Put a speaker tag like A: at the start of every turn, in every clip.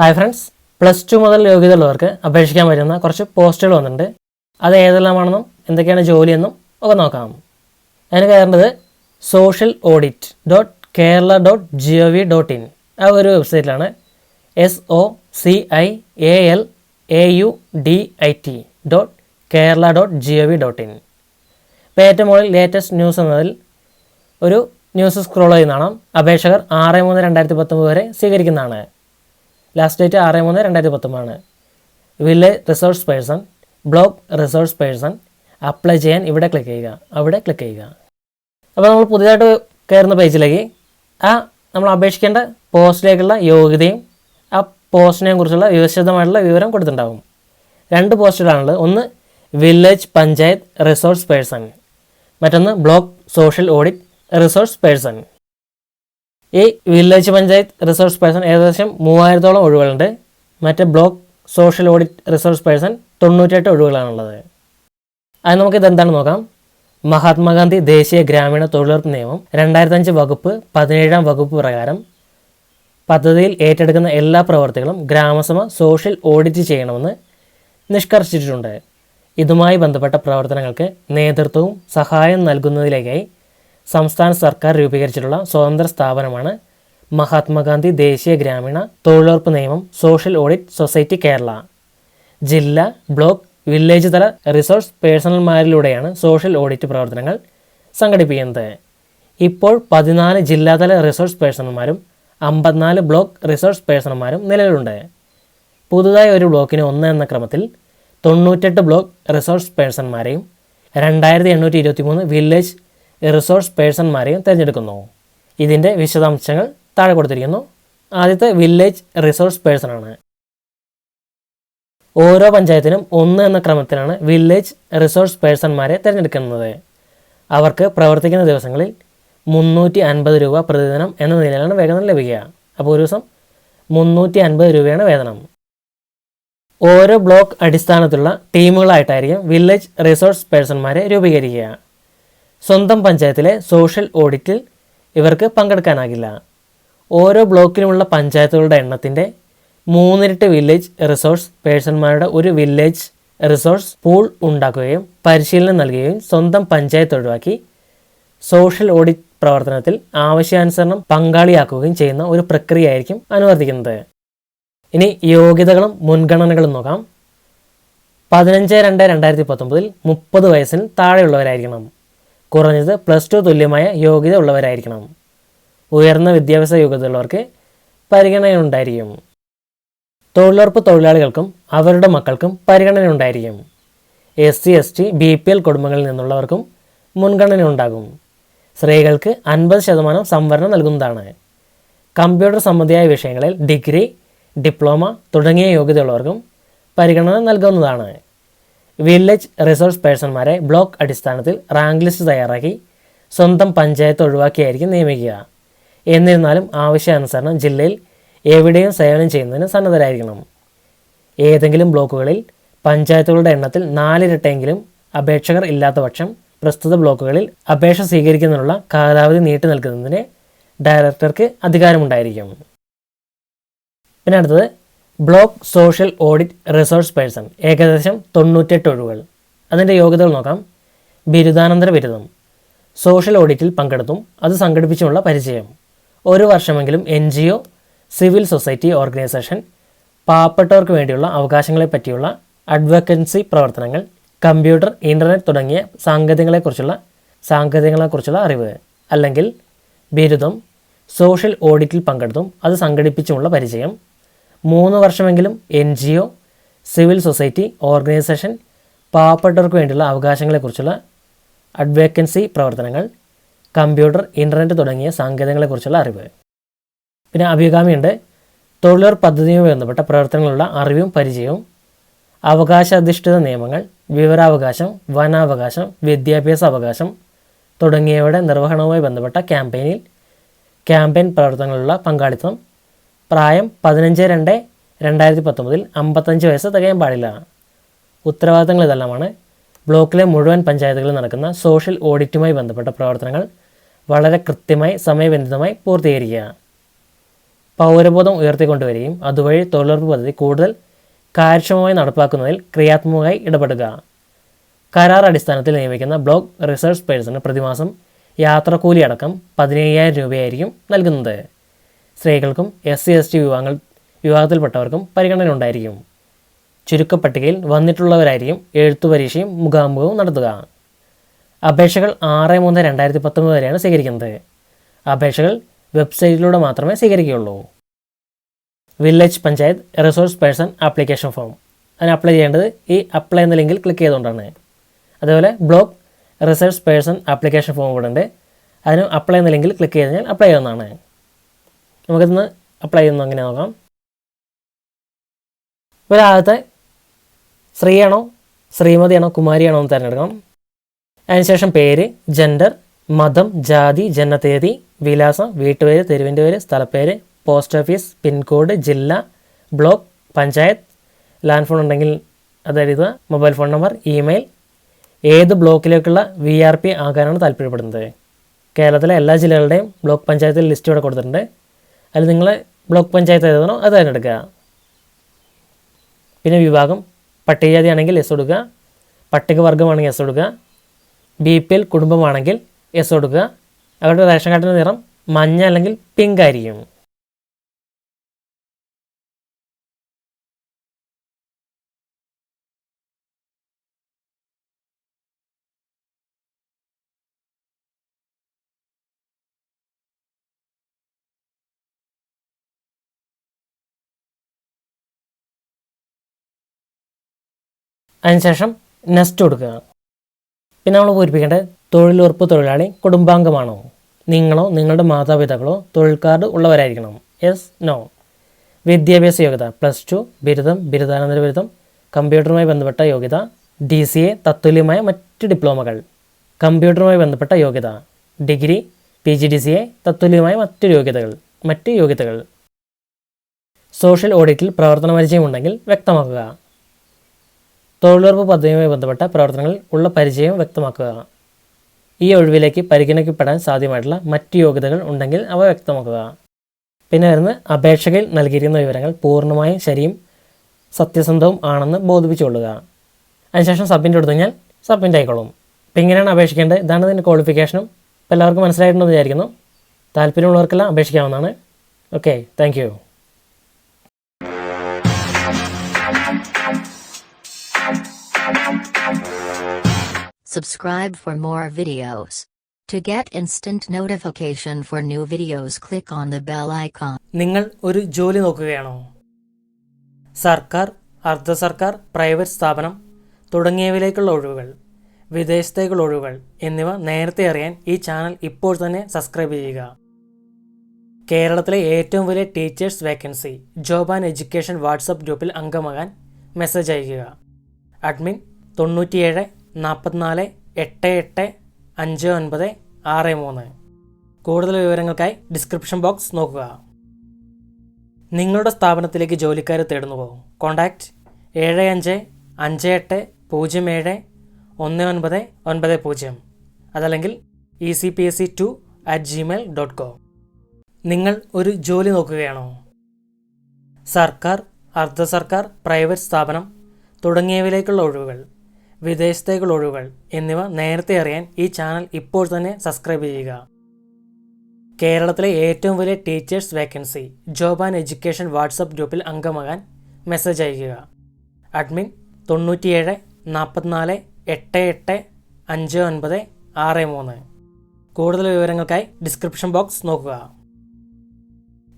A: Hi friends plus two മുതൽ യോഗ്യതയുള്ളവർക്ക് അപേക്ഷിക്കാൻ പറ്റുന്ന കുറച്ച് പോസ്റ്റുകൾ വന്നിട്ടുണ്ട്. അത് ഏതെല്ലാമാണെന്നും എന്തൊക്കെയാണ് ജോലിയെന്നും ഒക്കെ നോക്കാം. അതിന് കയറേണ്ടത് social audit dot Kerala dot G O V dot in ആ ഒരു വെബ്സൈറ്റിലാണ് S O C I A L A U D I T dot Kerala dot G O V dot in ഇപ്പോൾ ഏറ്റവും മുകളിൽ ലേറ്റസ്റ്റ് ന്യൂസ് എന്നതിൽ ഒരു news scroll ചെയ്യുന്നതാണ് അപേക്ഷകർ ആറ് മൂന്ന് രണ്ടായിരത്തി പത്തൊമ്പത് വരെ സ്വീകരിക്കുന്നതാണ്. ലാസ്റ്റ് ഡേറ്റ് ആറ് മൂന്ന് രണ്ടായിരത്തി പത്തൊമ്പതാണ് village resource person block resource person apply ചെയ്യാൻ ഇവിടെ ക്ലിക്ക് ചെയ്യുക. അവിടെ ക്ലിക്ക് ചെയ്യുക. അപ്പോൾ നമ്മൾ പുതിയതായിട്ട് കയറുന്ന പേജിലേക്ക് ആ നമ്മൾ അപേക്ഷിക്കേണ്ട പോസ്റ്റിലേക്കുള്ള യോഗ്യതയും ആ പോസ്റ്റിനെ കുറിച്ചുള്ള വിശദമായിട്ടുള്ള വിവരം കൊടുത്തിട്ടുണ്ടാകും രണ്ട് പോസ്റ്റുകളാണുള്ളത് ഒന്ന് വില്ലേജ് പഞ്ചായത്ത് റിസോഴ്സ് പേഴ്സൺ മറ്റൊന്ന് block social audit resource person ഈ വില്ലേജ് പഞ്ചായത്ത് റിസോഴ്സ് പേഴ്സൺ ഏകദേശം മൂവായിരത്തോളം ഒഴിവുകളുണ്ട്. മറ്റേ block social audit resource person തൊണ്ണൂറ്റെട്ട് ഒഴിവുകളാണുള്ളത്. അത് നമുക്ക് ഇതെന്താണ് നോക്കാം? മഹാത്മാഗാന്ധി ദേശീയ ഗ്രാമീണ തൊഴിലുറപ്പ് നിയമം രണ്ടായിരത്തഞ്ച് വകുപ്പ് പതിനേഴാം വകുപ്പ് പ്രകാരം പദ്ധതിയിൽ ഏറ്റെടുക്കുന്ന എല്ലാ പ്രവർത്തികളും ഗ്രാമസഭ സോഷ്യൽ ഓഡിറ്റ് ചെയ്യണമെന്ന് നിഷ്കർഷിച്ചിട്ടുണ്ട്. ഇതുമായി ബന്ധപ്പെട്ട പ്രവർത്തനങ്ങൾക്ക് നേതൃത്വവും സഹായം നൽകുന്നതിലേക്കായി സംസ്ഥാന സർക്കാർ രൂപീകരിച്ചിട്ടുള്ള സ്വതന്ത്ര സ്ഥാപനമാണ് മഹാത്മാഗാന്ധി ദേശീയ ഗ്രാമീണ തൊഴിലുറപ്പ് നിയമം സോഷ്യൽ ഓഡിറ്റ് സൊസൈറ്റി കേരള. ജില്ല ബ്ലോക്ക് വില്ലേജ് തല റിസോഴ്സ് പേഴ്സണൽമാരിലൂടെയാണ് സോഷ്യൽ ഓഡിറ്റ് പ്രവർത്തനങ്ങൾ സംഘടിപ്പിക്കുന്നത്. ഇപ്പോൾ പതിനാല് ജില്ലാതല റിസോഴ്സ് പേഴ്സണന്മാരും അമ്പത്തിനാല് ബ്ലോക്ക് റിസോഴ്സ് പേഴ്സണന്മാരും നിലവിലുണ്ട്. പുതുതായി ഒരു ബ്ലോക്കിന് ഒന്ന് എന്ന ക്രമത്തിൽ തൊണ്ണൂറ്റെട്ട് ബ്ലോക്ക് റിസോഴ്സ് പേഴ്സൺമാരെയും രണ്ടായിരത്തി എണ്ണൂറ്റി ഇരുപത്തി മൂന്ന് വില്ലേജ് റിസോഴ്സ് പേഴ്സൺമാരെയും തിരഞ്ഞെടുക്കുന്നു. ഇതിന്റെ വിശദാംശങ്ങൾ താഴെ കൊടുത്തിരിക്കുന്നു. ആദ്യത്തെ വില്ലേജ് റിസോഴ്സ് പേഴ്സൺ ആണ്. ഓരോ പഞ്ചായത്തിനും ഒന്ന് എന്ന ക്രമത്തിലാണ് വില്ലേജ് റിസോഴ്സ് പേഴ്സൺമാരെ തിരഞ്ഞെടുക്കുന്നത്. അവർക്ക് പ്രവർത്തിക്കുന്ന ദിവസങ്ങളിൽ മുന്നൂറ്റി അൻപത് രൂപ പ്രതിദിനം എന്ന നിലയിലാണ് വേതനം ലഭിക്കുക. അപ്പോൾ ഒരു ദിവസം മുന്നൂറ്റി അൻപത് രൂപയാണ് വേതനം. ഓരോ ബ്ലോക്ക് അടിസ്ഥാനത്തിലുള്ള ടീമുകളായിട്ടായിരിക്കും വില്ലേജ് റിസോഴ്സ് പേഴ്സൺമാരെ രൂപീകരിക്കുക. സ്വന്തം പഞ്ചായത്തിലെ സോഷ്യൽ ഓഡിറ്റിൽ ഇവർക്ക് പങ്കെടുക്കാനാകില്ല. ഓരോ ബ്ലോക്കിലുമുള്ള പഞ്ചായത്തുകളുടെ എണ്ണത്തിന്റെ മൂന്നിരട്ട് വില്ലേജ് റിസോഴ്സ് പേഴ്സൺമാരുടെ ഒരു വില്ലേജ് റിസോഴ്സ് പൂൾ ഉണ്ടാക്കുകയും പരിശീലനം നൽകുകയും സ്വന്തം പഞ്ചായത്ത് ഒഴിവാക്കി സോഷ്യൽ ഓഡിറ്റ് പ്രവർത്തനത്തിൽ ആവശ്യാനുസരണം പങ്കാളിയാക്കുകയും ചെയ്യുന്ന ഒരു പ്രക്രിയ പ്രക്രിയയായിരിക്കും അനുവർത്തിക്കുന്നത്. ഇനി യോഗ്യതകളും മുൻഗണനകളും നോക്കാം. പതിനഞ്ച് രണ്ട് രണ്ടായിരത്തി പത്തൊമ്പതിൽ മുപ്പത് വയസ്സിന് താഴെയുള്ളവരായിരിക്കണം. കുറഞ്ഞത് പ്ലസ് ടു തുല്യമായ യോഗ്യത ഉള്ളവരായിരിക്കണം. ഉയർന്ന വിദ്യാഭ്യാസ യോഗ്യതയുള്ളവർക്ക് പരിഗണന ഉണ്ടായിരിക്കും തൊഴിലുറപ്പ് തൊഴിലാളികൾക്കും അവരുടെ മക്കൾക്കും പരിഗണന ഉണ്ടായിരിക്കും S C S T B P L കുടുംബങ്ങളിൽ നിന്നുള്ളവർക്കും മുൻഗണന ഉണ്ടാകും സ്ത്രീകൾക്ക് അൻപത് ശതമാനം സംവരണം നൽകുന്നതാണ്. കമ്പ്യൂട്ടർ സംബന്ധിയായ വിഷയങ്ങളിൽ ഡിഗ്രി ഡിപ്ലോമ തുടങ്ങിയ യോഗ്യതയുള്ളവർക്കും പരിഗണന നൽകുന്നതാണ്. വില്ലേജ് റിസോഴ്സ് പേഴ്സൺമാരെ ബ്ലോക്ക് അടിസ്ഥാനത്തിൽ റാങ്ക് ലിസ്റ്റ് തയ്യാറാക്കി സ്വന്തം പഞ്ചായത്ത് ഒഴിവാക്കിയായിരിക്കും നിയമിക്കുക. എന്നിരുന്നാലും ആവശ്യാനുസരണം ജില്ലയിൽ എവിടെയും സേവനം ചെയ്യുന്നതിന് സന്നദ്ധരായിരിക്കണം. ഏതെങ്കിലും ബ്ലോക്കുകളിൽ പഞ്ചായത്തുകളുടെ എണ്ണത്തിൽ നാലിരട്ടെങ്കിലും അപേക്ഷകർ ഇല്ലാത്ത പക്ഷം പ്രസ്തുത ബ്ലോക്കുകളിൽ അപേക്ഷ സ്വീകരിക്കുന്നതിനുള്ള കാലാവധി നീട്ടി നൽകുന്നതിന് ഡയറക്ടർക്ക് അധികാരമുണ്ടായിരിക്കും. പിന്നെ അടുത്തത് block social audit resource person ഏകദേശം തൊണ്ണൂറ്റെട്ട് ഒഴിവുകൾ. അതിന്റെ യോഗ്യതകൾ നോക്കാം. ബിരുദാനന്തര ബിരുദം. സോഷ്യൽ ഓഡിറ്റിൽ പങ്കെടുത്തും അത് സംഘടിപ്പിച്ചുമുള്ള പരിചയം. ഒരു വർഷമെങ്കിലും N G O civil society organisation പാവപ്പെട്ടവർക്ക് വേണ്ടിയുള്ള അവകാശങ്ങളെ പറ്റിയുള്ള അഡ്വക്കൻസി പ്രവർത്തനങ്ങൾ കമ്പ്യൂട്ടർ ഇന്റർനെറ്റ് തുടങ്ങിയ സാങ്കേതികങ്ങളെക്കുറിച്ചുള്ള സാങ്കേതികങ്ങളെക്കുറിച്ചുള്ള അറിവ്. അല്ലെങ്കിൽ ബിരുദം സോഷ്യൽ ഓഡിറ്റിൽ പങ്കെടുത്തും അത് സംഘടിപ്പിച്ചുമുള്ള പരിചയം. മൂന്ന് വർഷമെങ്കിലും N G O civil society organisation പാവപ്പെട്ടവർക്ക് വേണ്ടിയുള്ള അവകാശങ്ങളെക്കുറിച്ചുള്ള അഡ്വക്കൻസി പ്രവർത്തനങ്ങൾ കമ്പ്യൂട്ടർ ഇന്റർനെറ്റ് തുടങ്ങിയ സാങ്കേതികങ്ങളെക്കുറിച്ചുള്ള അറിവ്. പിന്നെ അഭികാമിയുണ്ട്. തൊഴിലുറപ്പ് പദ്ധതിയുമായി ബന്ധപ്പെട്ട പ്രവർത്തനങ്ങളുള്ള അറിവും പരിചയവും അവകാശാധിഷ്ഠിത നിയമങ്ങൾ വിവരാവകാശം വനാവകാശം വിദ്യാഭ്യാസ അവകാശം തുടങ്ങിയവയുടെ നിർവഹണവുമായി ബന്ധപ്പെട്ട ക്യാമ്പയിനിൽ ക്യാമ്പയിൻ പ്രവർത്തനങ്ങളുള്ള പങ്കാളിത്തം പ്രായം പതിനഞ്ച് രണ്ട് രണ്ടായിരത്തി പത്തൊമ്പതിൽ അമ്പത്തഞ്ച് വയസ്സ് തികയാൻ പാടില്ല. ഉത്തരവാദിത്തങ്ങൾ ഇതെല്ലാമാണ്. ബ്ലോക്കിലെ മുഴുവൻ പഞ്ചായത്തുകളിൽ നടക്കുന്ന സോഷ്യൽ ഓഡിറ്റുമായി ബന്ധപ്പെട്ട പ്രവർത്തനങ്ങൾ വളരെ കൃത്യമായി സമയബന്ധിതമായി പൂർത്തീകരിക്കുക. പൗരബോധം ഉയർത്തിക്കൊണ്ടുവരികയും അതുവഴി തൊഴിലുറപ്പ് പദ്ധതി കൂടുതൽ കാര്യക്ഷമമായി നടപ്പാക്കുന്നതിൽ ക്രിയാത്മകമായി ഇടപെടുക. കരാർ അടിസ്ഥാനത്തിൽ നിയമിക്കുന്ന ബ്ലോക്ക് റിസർച്ച് പേഴ്സണ് പ്രതിമാസം യാത്രക്കൂലി അടക്കം പതിനയ്യായിരം രൂപയായിരിക്കും നൽകുന്നത്. സ്ത്രീകൾക്കും എസ് സി എസ് ടി വിഭാഗങ്ങൾ വിഭാഗത്തിൽപ്പെട്ടവർക്കും പരിഗണന ഉണ്ടായിരിക്കും ചുരുക്കപ്പട്ടികയിൽ വന്നിട്ടുള്ളവരായിരിക്കും എഴുത്തു പരീക്ഷയും മുഖാമുഖവും നടത്തുക. അപേക്ഷകൾ ആറ് മൂന്ന് രണ്ടായിരത്തി പത്തൊമ്പത് വരെയാണ് സ്വീകരിക്കുന്നത്. അപേക്ഷകൾ വെബ്സൈറ്റിലൂടെ മാത്രമേ സ്വീകരിക്കുകയുള്ളൂ. Village panchayat resource person application form. അതിന് അപ്ലൈ ചെയ്യേണ്ടത് ഈ അപ്ലൈ എന്ന ലിങ്കിൽ ക്ലിക്ക് ചെയ്തുകൊണ്ടാണ്. അതേപോലെ block resource person application form ഇവിടെ ഉണ്ട്. അതിന് അപ്ലൈ എന്ന ലിങ്കിൽ ക്ലിക്ക് ചെയ്ത് കഴിഞ്ഞാൽ അപ്ലൈ ചെയ്യുന്നതാണ് നമുക്കിന്ന് അപ്ലൈ ചെയ്യുന്നു. അങ്ങനെ നോക്കാം. ഒരാളത്തെ സ്ത്രീയാണോ ശ്രീമതിയാണോ കുമാരിയാണോ എന്ന് തിരഞ്ഞെടുക്കണം. അതിനുശേഷം പേര് ജെൻഡർ മതം ജാതി ജനതീയതി വിലാസം വീട്ടുപേര് തെരുവിന്റെ പേര് സ്ഥലപ്പേര് പോസ്റ്റ് ഓഫീസ് പിൻകോഡ് ജില്ല ബ്ലോക്ക് പഞ്ചായത്ത് ലാൻഡ് ഫോൺ ഉണ്ടെങ്കിൽ അത് എഴുതുക മൊബൈൽ ഫോൺ നമ്പർ ഇമെയിൽ ഏത് ബ്ലോക്കിലേക്കുള്ള വി ആർ പി ആകാനാണ് താല്പര്യപ്പെടുന്നത്. കേരളത്തിലെ എല്ലാ ജില്ലകളുടെയും ബ്ലോക്ക് പഞ്ചായത്തിൽ ലിസ്റ്റ് ഇവിടെ കൊടുത്തിട്ടുണ്ട്. അതിൽ നിങ്ങളെ ബ്ലോക്ക് പഞ്ചായത്ത് ഏതാണോ അത് തിരഞ്ഞെടുക്കുക. പിന്നെ വിഭാഗം പട്ടികജാതി ആണെങ്കിൽ എസ് കൊടുക്കുക. പട്ടികവർഗമാണെങ്കിൽ എസ് കൊടുക്കുക. ബി പി എൽ കുടുംബമാണെങ്കിൽ എസ് കൊടുക്കുക. അവരുടെ റേഷൻ കാർഡിന്റെ നിറം മഞ്ഞ അല്ലെങ്കിൽ പിങ്ക് ആയിരിക്കും. അതിനുശേഷം നെസ്റ്റ് കൊടുക്കുക. പിന്നെ നമ്മൾ പൂരിപ്പിക്കേണ്ടത് തൊഴിലുറപ്പ് തൊഴിലാളി കുടുംബാംഗമാണോ? നിങ്ങളോ നിങ്ങളുടെ മാതാപിതാക്കളോ തൊഴിൽ കാർഡ് ഉള്ളവരായിരിക്കണം. യെസ് നോ വിദ്യാഭ്യാസ യോഗ്യത പ്ലസ് ടു ബിരുദം ബിരുദാനന്തര ബിരുദം കമ്പ്യൂട്ടറുമായി ബന്ധപ്പെട്ട യോഗ്യത ഡി സി എ തത്തുല്യമായ മറ്റ് ഡിപ്ലോമകൾ കമ്പ്യൂട്ടറുമായി ബന്ധപ്പെട്ട യോഗ്യത degree P G D C A തത്തുല്യമായ മറ്റ് യോഗ്യതകൾ മറ്റ് യോഗ്യതകൾ. സോഷ്യൽ ഓഡിറ്റിൽ പ്രവർത്തന പരിചയമുണ്ടെങ്കിൽ വ്യക്തമാക്കുക. തൊഴിലുറപ്പ് പദ്ധതിയുമായി ബന്ധപ്പെട്ട പ്രവർത്തനങ്ങളിൽ ഉള്ള പരിചയം വ്യക്തമാക്കുക ഈ ഒഴിവിലേക്ക് പരിഗണിക്കപ്പെടാൻ സാധ്യമായിട്ടുള്ള മറ്റ് യോഗ്യതകൾ ഉണ്ടെങ്കിൽ അവ വ്യക്തമാക്കുക. പിന്നെ വരുന്ന അപേക്ഷകയിൽ നൽകിയിരിക്കുന്ന വിവരങ്ങൾ പൂർണമായും ശരിയും സത്യസന്ധവും ആണെന്ന് ബോധിപ്പിച്ചുകൊള്ളുക. അതിനുശേഷം സബ്മിറ്റ് കൊടുത്തു കഴിഞ്ഞാൽ സബ്മിറ്റ് ആയിക്കോളും. അപ്പോൾ ഇങ്ങനെയാണ് അപേക്ഷിക്കേണ്ടത്. ഇതാണ് ഇതിന്റെ ക്വാളിഫിക്കേഷനും. ഇപ്പോൾ എല്ലാവർക്കും മനസ്സിലായിട്ടുണ്ടെന്ന് വിചാരിക്കുന്നു. താല്പര്യമുള്ളവർക്കെല്ലാം അപേക്ഷിക്കാവുന്നതാണ്. Okay thank
B: Subscribe for more videos. To get instant notification for new videos, click on the bell icon.
A: നിങ്ങൾ ഒരു ജോലി നോക്കുകയാണോ സർക്കാർ അർദ്ധ സർക്കാർ പ്രൈവറ്റ് സ്ഥാപനം തുടങ്ങിയവയിലേക്കുള്ള ഒഴിവുകൾ വിദേശത്തേക്കുള്ള ഒഴിവുകൾ എന്നിവ നേരത്തെ അറിയാൻ ഈ ചാനൽ ഇപ്പോൾ തന്നെ സബ്സ്ക്രൈബ് ചെയ്യുക കേരളത്തിലെ ഏറ്റവും വലിയ teachers vacancy job and education WhatsApp ഗ്രൂപ്പിൽ അംഗമാകാൻ മെസ്സേജ് അയയ്ക്കുക അഡ്മിൻ തൊണ്ണൂറ്റിയേഴ് നാൽപ്പത്തിനാല് എട്ട് എട്ട് അഞ്ച് ഒൻപത് ആറ് മൂന്ന്. കൂടുതൽ വിവരങ്ങൾക്കായി ഡിസ്ക്രിപ്ഷൻ ബോക്സ് നോക്കുക. നിങ്ങളുടെ സ്ഥാപനത്തിലേക്ക് ജോലിക്കാരെ തേടുന്നുവോ കോൺടാക്റ്റ് ഏഴ് അഞ്ച് അഞ്ച് എട്ട് പൂജ്യം ഏഴ് ഒന്ന് ഒൻപത് ഒൻപത് പൂജ്യം. അതല്ലെങ്കിൽ E C P S C two at Gmail dot com നിങ്ങൾ ഒരു ജോലി നോക്കുകയാണോ? സർക്കാർ അർദ്ധ സർക്കാർ പ്രൈവറ്റ് സ്ഥാപനം തുടങ്ങിയവയിലേക്കുള്ള ഒഴിവുകൾ. വിദേശത്തേക്കുള്ള ഒഴിവുകൾ എന്നിവ നേരത്തെ അറിയാൻ ഈ ചാനൽ ഇപ്പോൾ തന്നെ സബ്സ്ക്രൈബ് ചെയ്യുക. കേരളത്തിലെ ഏറ്റവും വലിയ teachers vacancy job and education WhatsApp ഗ്രൂപ്പിൽ അംഗമാകാൻ മെസ്സേജ് അയയ്ക്കുക. അഡ്മിൻ തൊണ്ണൂറ്റിയേഴ് നാൽപ്പത്തിനാല് എട്ട് എട്ട് അഞ്ച് ഒൻപത് ആറ് മൂന്ന്. കൂടുതൽ വിവരങ്ങൾക്കായി ഡിസ്ക്രിപ്ഷൻ ബോക്സ് നോക്കുക.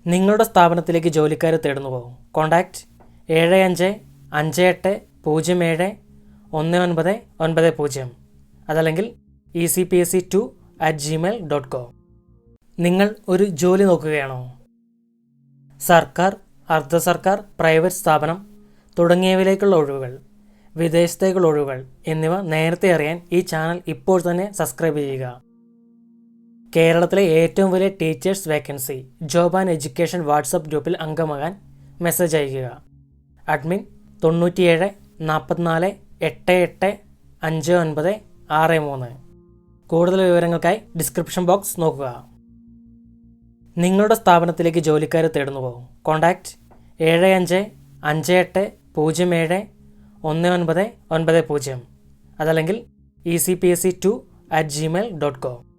A: നിങ്ങളുടെ സ്ഥാപനത്തിലേക്ക് ജോലിക്കാരെ തേടുന്നുവോ? കോൺടാക്റ്റ് ഏഴ് അഞ്ച് അഞ്ച് എട്ട് പൂജ്യം ഏഴ് ഒന്ന് ഒൻപത് ഒൻപത് പൂജ്യം. അതല്ലെങ്കിൽ E C P S C two at Gmail dot com നിങ്ങൾ ഒരു ജോലി നോക്കുകയാണോ? സർക്കാർ അർദ്ധ സർക്കാർ പ്രൈവറ്റ് സ്ഥാപനം തുടങ്ങിയവയിലേക്കുള്ള ഒഴിവുകൾ വിദേശത്തേക്കുള്ള ഒഴിവുകൾ എന്നിവ നേരത്തെ അറിയാൻ ഈ ചാനൽ ഇപ്പോൾ തന്നെ സബ്സ്ക്രൈബ് ചെയ്യുക. കേരളത്തിലെ ഏറ്റവും വലിയ teachers vacancy job and education WhatsApp ഗ്രൂപ്പിൽ അംഗമാകാൻ മെസ്സേജ് അയയ്ക്കുക. അഡ്മിൻ തൊണ്ണൂറ്റിയേഴ് നാൽപ്പത്തിനാല് എട്ട് എട്ട് അഞ്ച് ഒൻപത് ആറ് മൂന്ന്. കൂടുതൽ വിവരങ്ങൾക്കായി ഡിസ്ക്രിപ്ഷൻ ബോക്സ് നോക്കുക. നിങ്ങളുടെ സ്ഥാപനത്തിലേക്ക് ജോലിക്കാരെ തേടുന്നുവോ കോൺടാക്റ്റ് ഏഴ് അഞ്ച് അഞ്ച് എട്ട് പൂജ്യം ഏഴ് ഒന്ന് ഒൻപത് ഒൻപത് പൂജ്യം. അതല്ലെങ്കിൽ E C P S C two at Gmail dot com